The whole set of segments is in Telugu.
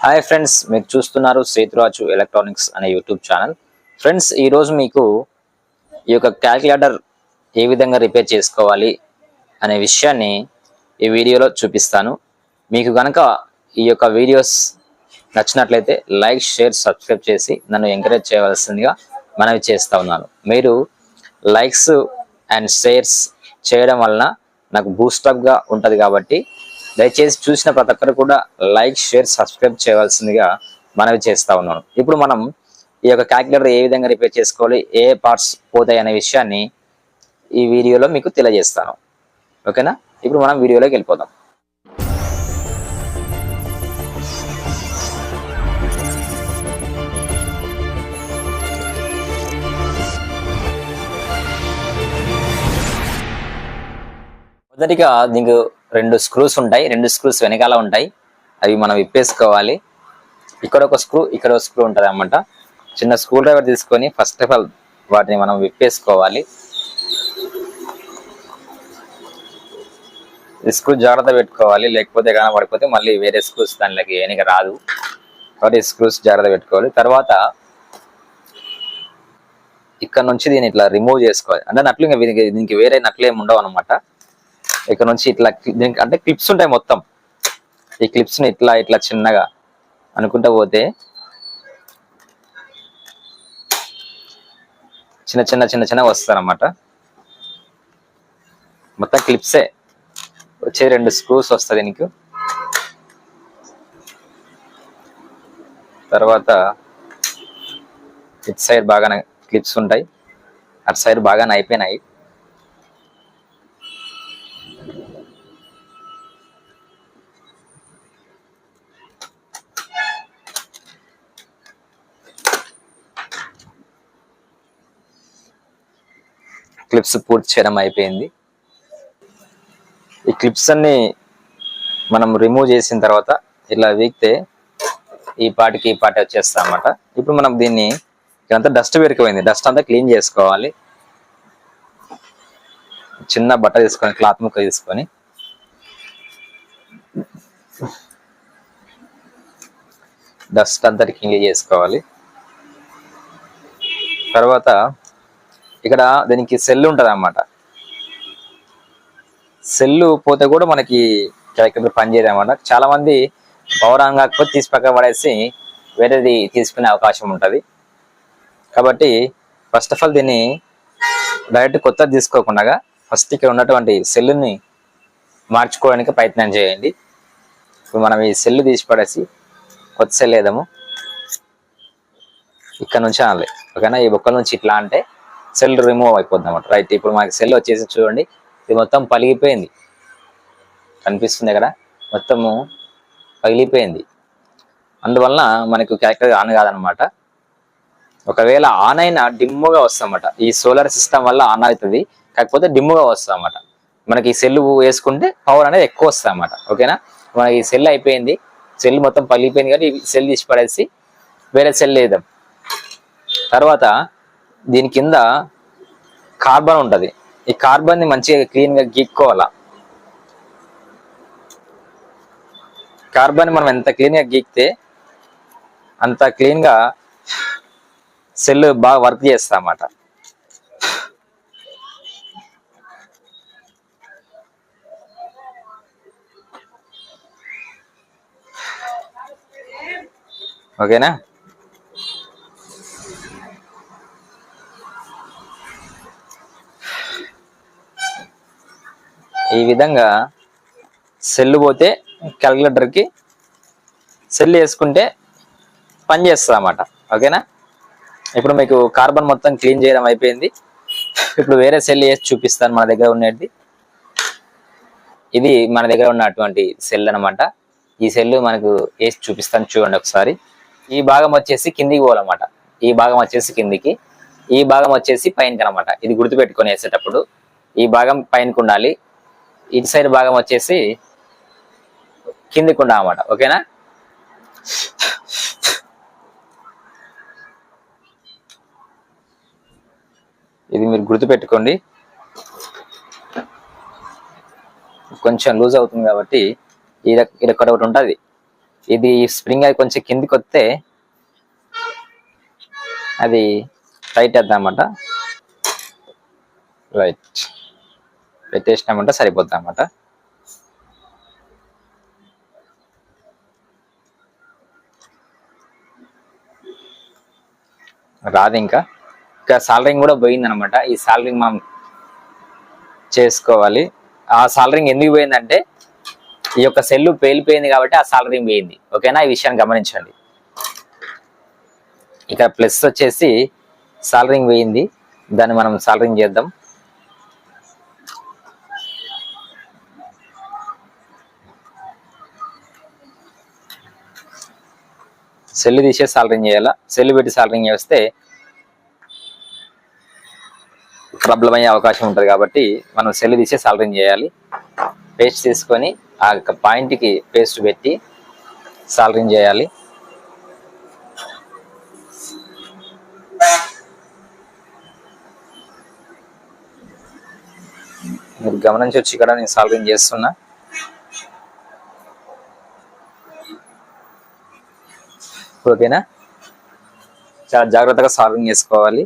హాయ్ ఫ్రెండ్స్ మీరు చూస్తున్నారు సేతురాజు ఎలక్ట్రానిక్స్ అనే యూట్యూబ్ ఛానల్ ఫ్రెండ్స్ ఈరోజు మీకు ఈ యొక్క క్యాల్కులేటర్ ఏ విధంగా రిపేర్ చేసుకోవాలి అనే విషయాన్ని ఈ వీడియోలో చూపిస్తాను. మీకు కనుక ఈ యొక్క వీడియోస్ నచ్చినట్లయితే లైక్ షేర్ సబ్స్క్రైబ్ చేసి నన్ను ఎంకరేజ్ చేయవలసిందిగా మనవి చేస్తూ ఉన్నాను. మీరు లైక్స్ అండ్ షేర్స్ చేయడం వలన నాకు బూస్టప్గా ఉంటుంది కాబట్టి దయచేసి చూసిన ప్రతి ఒక్కరు కూడా లైక్ షేర్ సబ్స్క్రైబ్ చేయవలసిందిగా మనవి చేస్తా ఉన్నాను. ఇప్పుడు మనం ఈ యొక్క క్యాలిక్యులేటర్ ఏ విధంగా రిపేర్ చేసుకోవాలి ఏ పార్ట్స్ పోతాయి అనే విషయాన్ని ఈ వీడియోలో మీకు తెలియజేస్తాను. ఓకేనా? ఇప్పుడు మనం వీడియోలోకి వెళ్ళిపోదాం. మొదటిగా దీనికి రెండు స్క్రూస్ ఉంటాయి. రెండు స్క్రూస్ వెనకాల ఉంటాయి. అవి మనం విప్పేసుకోవాలి. ఇక్కడ ఒక స్క్రూ ఇక్కడ ఒక స్క్రూ ఉంటుంది అనమాట చిన్న స్క్రూ డ్రైవర్ తీసుకొని ఫస్ట్ ఆఫ్ ఆల్ వాటిని మనం విప్పేసుకోవాలి. స్క్రూ జాగ్రత్త పెట్టుకోవాలి. లేకపోతే కానీ పడిపోతే మళ్ళీ వేరే స్క్రూస్ దానిలోకి ఏనిక రాదు. కాబట్టి స్క్రూస్ జాగ్రత్త పెట్టుకోవాలి. తర్వాత ఇక్కడ నుంచి దీన్ని ఇట్లా రిమూవ్ చేసుకోవాలి. అంటే నట్లు ఇంకా దీనికి దీనికి వేరే నట్లు ఏమి ఉండవు అనమాట ఇక్కడ నుంచి ఇట్లా దీనికి అంటే క్లిప్స్ ఉంటాయి మొత్తం. ఈ క్లిప్స్ని ఇట్లా ఇట్లా చిన్నగా అనుకుంటా పోతే చిన్న చిన్న చిన్న చిన్న వస్తారన్నమాట. మొత్తం క్లిప్సే వచ్చే రెండు స్క్రూస్ వస్తుంది దీనికి. తర్వాత ఇటు సైడ్ బాగానే క్లిప్స్ ఉంటాయి. అటు సైడ్ బాగానే అయిపోయినాయి. క్లిప్స్ పూర్తి చేయడం అయిపోయింది. ఈ క్లిప్స్ అన్ని మనం రిమూవ్ చేసిన తర్వాత ఇలా వీక్తే ఈ పాటికి ఈ పాటి వచ్చేస్తా అన్నమాట. ఇప్పుడు మనం దీన్ని ఇదంతా డస్ట్ పెరికిపోయింది డస్ట్ అంతా క్లీన్ చేసుకోవాలి. చిన్న బట్ట తీసుకొని క్లాత్ ముక్క తీసుకొని. డస్ట్ అంతా క్లీన్ చేసుకోవాలి. తర్వాత ఇక్కడ దీనికి సెల్ ఉంటుంది అన్నమాట సెల్లు పోతే కూడా మనకి క్యాలిక్యులేటర్ పనిచేయదు అనమాట చాలా మంది పవర్ ఆన్ కాకపోతే తీసి పక్క పడేసి వేరేది తీసుకునే అవకాశం ఉంటుంది. కాబట్టి ఫస్ట్ ఆఫ్ ఆల్ దీన్ని డైరెక్ట్ కొత్తది తీసుకోకుండా ఫస్ట్ ఇక్కడ ఉన్నటువంటి సెల్లుని మార్చుకోవడానికి ప్రయత్నం చేయండి. ఇప్పుడు మనం ఈ సెల్లు తీసి పడేసి కొత్త సెల్ వేద్దాము. ఇక్కడ నుంచి అనాలి ఓకేనా? ఈ బొక్కల నుంచి ఇట్లా అంటే సెల్ రిమూవ్ అయిపోద్ది అనమాట రైట్ ఇప్పుడు మనకి సెల్ వచ్చేసి చూడండి ఇది మొత్తం పలిగిపోయింది కనిపిస్తుంది కదా? మొత్తము పగిలిపోయింది. అందువలన మనకు క్యారెక్టర్ ఆన్ కాదనమాట ఒకవేళ ఆన్ అయినా డిమ్ముగా వస్తామట ఈ సోలార్ సిస్టమ్ వల్ల ఆన్ అవుతుంది కాకపోతే డిమ్ముగా వస్తామట మనకి ఈ సెల్ వేసుకుంటే పవర్ అనేది ఎక్కువ వస్తుంది అన్నమాట ఓకేనా? మనకి సెల్ అయిపోయింది సెల్ మొత్తం పగిలిపోయింది కాబట్టి సెల్ తీసి పడేసి వేరే సెల్ వేద్దాం. తర్వాత దీని కింద కార్బన్ ఉంటుంది. ఈ కార్బన్ని మంచిగా క్లీన్గా గీక్కోవాలా? కార్బన్ మనం ఎంత క్లీన్గా గీక్తే అంత క్లీన్గా సెల్ బాగా వర్క్ చేస్తా అన్నమాట ఓకేనా? ఈ విధంగా సెల్ పోతే క్యాలిక్యులేటర్కి సెల్ వేసుకుంటే పని చేస్తుంది అన్నమాట. ఓకేనా? ఇప్పుడు మీకు కార్బన్ మొత్తం క్లీన్ చేయడం అయిపోయింది. ఇప్పుడు వేరే సెల్ వేసి చూపిస్తాను మన దగ్గర ఉండేది ఇది మన దగ్గర ఉన్నటువంటి సెల్ అనమాట ఈ సెల్ మనకు వేసి చూపిస్తాను చూడండి ఒకసారి. ఈ భాగం వచ్చేసి కిందికి పోవాలన్నమాట. ఈ భాగం వచ్చేసి కిందికి ఈ భాగం వచ్చేసి పైనకి అనమాట ఇది గుర్తుపెట్టుకొని వేసేటప్పుడు ఈ భాగం పైనకు ఉండాలి. ఇటు సైడ్ భాగం వచ్చేసి కిందికి ఉండమాట ఓకేనా? ఇది మీరు గుర్తుపెట్టుకోండి. కొంచెం లూజ్ అవుతుంది కాబట్టి ఇది ఇది ఒకటి ఒకటి ఉంటుంది. ఇది స్ప్రింగ్ అది కొంచెం కిందికి వస్తే అది టైట్ అవుతుంది అన్నమాట. రైట్. పెట్టేసినామంటే సరిపోద్ది అనమాట రాదు ఇంకా. ఇంకా సాలరింగ్ కూడా పోయింది అనమాట ఈ సాలరింగ్ మనం చేసుకోవాలి. ఆ సాలరింగ్ ఎందుకు పోయిందంటే ఈ యొక్క సెల్లు పేలిపోయింది కాబట్టి ఆ సాలరింగ్ పోయింది. ఓకేనా ఈ విషయాన్ని గమనించండి. ఇక్కడ ప్లస్ వచ్చేసి సాలరింగ్ పోయింది. దాన్ని మనం సాలరింగ్ చేద్దాం. సెల్ తీసే సాలరింగ్ చేయాలా? సెల్ పెట్టి సాలరింగ్ చేస్తే ప్రాబ్లం అయ్యే అవకాశం ఉంటుంది కాబట్టి మనం సెల్ తీసే సాలరింగ్ చేయాలి. పేస్ట్ తీసుకొని ఆ యొక్క పాయింట్కి పేస్ట్ పెట్టి సాలరింగ్ చేయాలి. మీరు గమనించవచ్చు ఇక్కడ నేను సాల్వింగ్ చేస్తున్నా. ఓకేనా? చాలా జాగ్రత్తగా సాల్వింగ్ చేసుకోవాలి.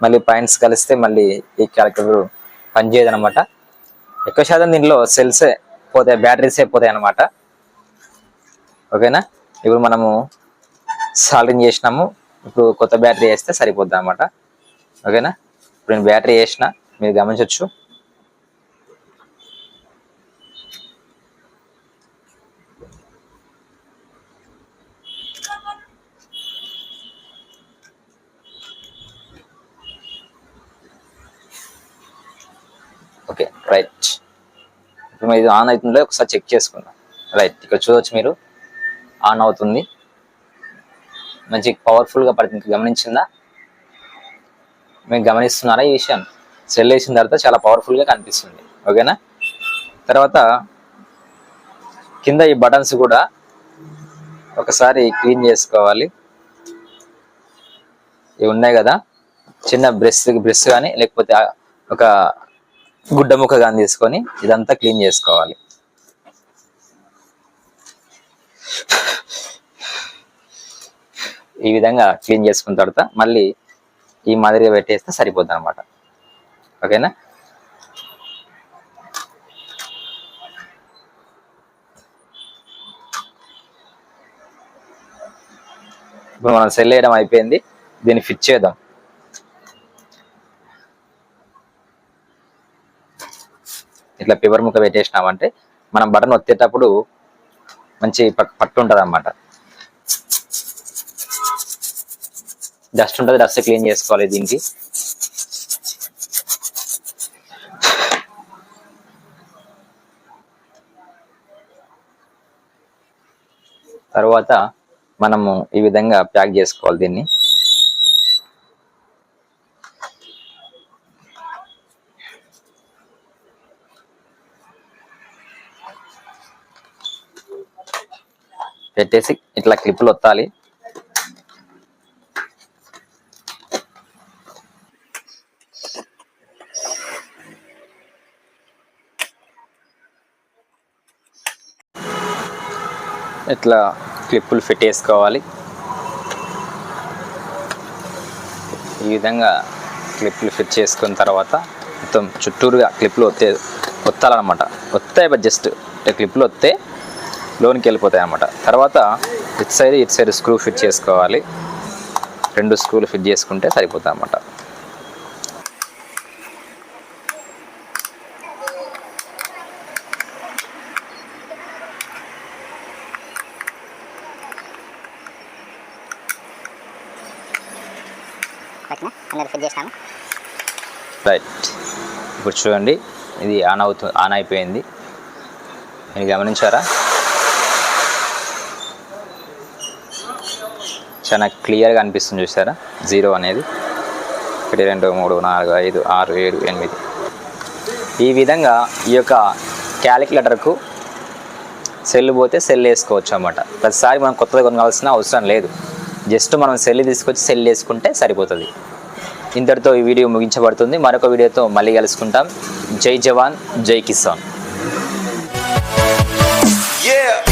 మళ్ళీ పాయింట్స్ కలిస్తే మళ్ళీ ఈ క్యాలిక్యులేటర్ పనిచేయదు అనమాట ఎక్కువ శాతం దీనిలో సెల్సే పోతాయి బ్యాటరీసే పోతాయి అనమాట ఓకేనా? ఇప్పుడు మనము సాల్వింగ్ చేసినాము. ఇప్పుడు కొత్త బ్యాటరీ వేస్తే సరిపోద్ది అనమాట ఓకేనా? ఇప్పుడు నేను బ్యాటరీ వేసిన మీరు గమనించవచ్చు ఓకే రైట్ ఇది ఆన్ అవుతుందో ఒకసారి చెక్ చేసుకుందాం. రైట్ ఇక్కడ చూడవచ్చు మీరు. ఆన్ అవుతుంది. మంచి పవర్ఫుల్గా పడుతుంది. గమనించిందా? మీరు గమనిస్తున్నారా ఈ విషయం? సెల్ వేసిన తర్వాత చాలా పవర్ఫుల్గా కనిపిస్తుంది. ఓకేనా? తర్వాత కింద ఈ బటన్స్ కూడా ఒకసారి క్లీన్ చేసుకోవాలి. ఇవి ఉన్నాయి కదా. చిన్న బ్రష్ బ్రష్ కానీ లేకపోతే ఒక గుడ్డ ముక్క కానీ తీసుకొని ఇదంతా క్లీన్ చేసుకోవాలి. ఈ విధంగా క్లీన్ చేసుకున్న తర్వాత మళ్ళీ ఈ మాదిరిగా పెట్టేస్తే సరిపోద్ది అనమాట ఓకేనా? ఇప్పుడు మనం సెల్ వేయడం అయిపోయింది. దీన్ని ఫిట్ చేద్దాం. ఇట్లా పేపర్ ముక్క పెట్టేసినామంటే మనం బటన్ ఒత్తేటప్పుడు మంచి పట్- పట్టు ఉంటుంది అన్నమాట డస్ట్ ఉంటుంది డస్ట్ క్లీన్ చేసుకోవాలి దీనికి. తర్వాత మనము ఈ విధంగా ప్యాక్ చేసుకోవాలి దీన్ని. పెట్టేసి ఇట్లా క్లిప్పులు వత్తాలి ఇట్లా క్లిప్పులు ఫిట్ చేసుకోవాలి. ఈ విధంగా క్లిప్లు ఫిట్ చేసుకున్న తర్వాత మొత్తం చుట్టూరుగా క్లిప్లు వత్తే వత్తాలన్నమాట ఒత్తాయి జస్ట్ క్లిప్లు వస్తే లోనికి వెళ్ళిపోతాయి అన్నమాట. తర్వాత ఇటు సైడ్ ఇటు సైడ్ స్క్రూ ఫిట్ చేసుకోవాలి. రెండు స్క్రూలు ఫిట్ చేసుకుంటే సరిపోతాయి చేసినాము. రైట్ ఇప్పుడు చూడండి ఇది ఆన్ అవుతు ఆన్ అయిపోయింది. మీరు గమనించారా? చాలా క్లియర్గా అనిపిస్తుంది చూసారా? జీరో అనేది ఒకటి రెండు మూడు నాలుగు ఐదు ఆరు ఏడు ఎనిమిది. ఈ విధంగా ఈ యొక్క క్యాలిక్యులేటర్కు సెల్ పోతే సెల్ వేసుకోవచ్చు అనమాట ప్రతిసారి మనం కొత్తగా కొనవలసిన అవసరం లేదు. జస్ట్ మనం సెల్ తీసుకొచ్చి సెల్ వేసుకుంటే సరిపోతుంది. ఇంతటితో ఈ వీడియో ముగించబడుతుంది. మరొక వీడియోతో మళ్ళీ కలుసుకుంటాం. జై జవాన్ జై కిసాన్. Yeah.